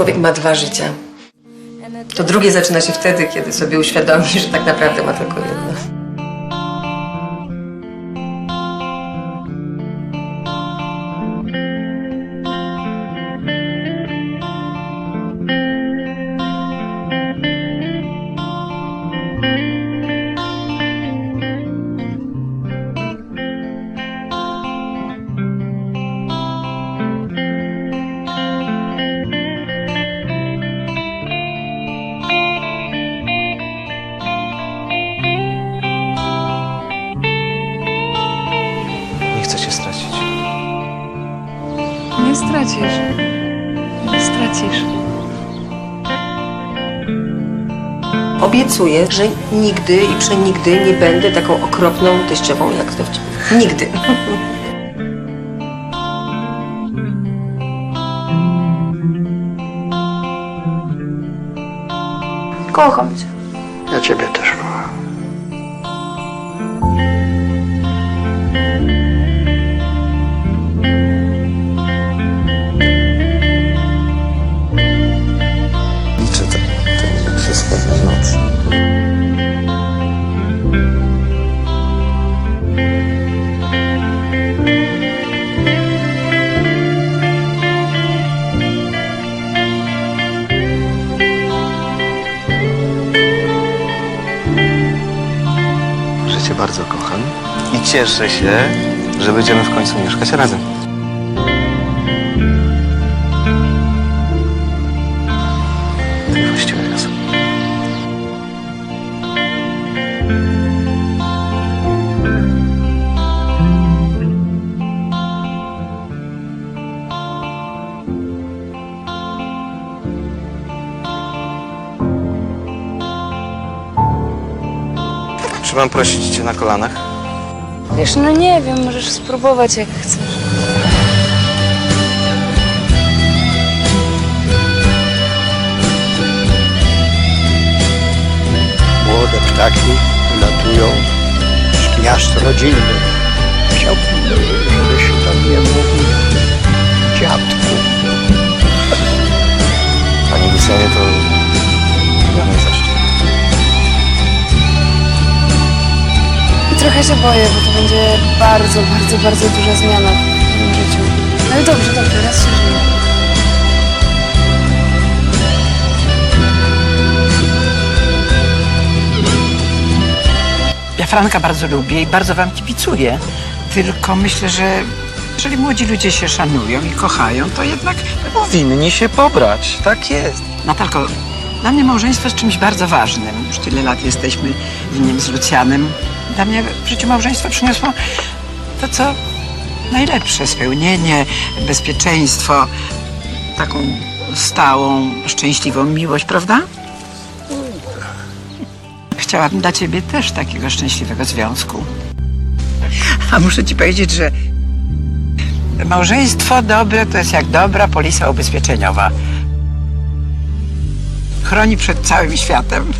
człowiek ma dwa życia. To drugie zaczyna się wtedy, kiedy sobie uświadomi, że tak naprawdę ma tylko jedno. Stracisz. Nie stracisz. Obiecuję, że nigdy i przenigdy nie będę taką okropną teściową jak dowcip. Nigdy. Kocham cię. Ja ciebie też cię bardzo kocham i cieszę się, że będziemy w końcu mieszkać razem. Właściwy raz. Czy mam prosić cię na kolanach? Wiesz, no nie wiem, możesz spróbować jak chcesz. Młode ptaki latują z gniazd rodzinnych. Chciałbym, żeby się do mnie mówił dziadku. Panie Lucjanie, to Trochę się boję, bo to będzie bardzo, bardzo, bardzo duża zmiana w moim życiu. Ale dobrze, dobrze, raz się żyje. Ja Franka bardzo lubię i bardzo wam kibicuję. Tylko myślę, że jeżeli młodzi ludzie się szanują i kochają, to jednak Powinni się pobrać, tak jest. Natalko, dla mnie małżeństwo jest czymś bardzo ważnym. Już tyle lat jesteśmy w nim z Lucjanem. Dla mnie w życiu małżeństwo przyniosło to, co najlepsze. Spełnienie, bezpieczeństwo, taką stałą, szczęśliwą miłość, prawda? Chciałabym dla ciebie też takiego szczęśliwego związku. A muszę ci powiedzieć, że małżeństwo dobre to jest jak dobra polisa ubezpieczeniowa. Chroni przed całym światem.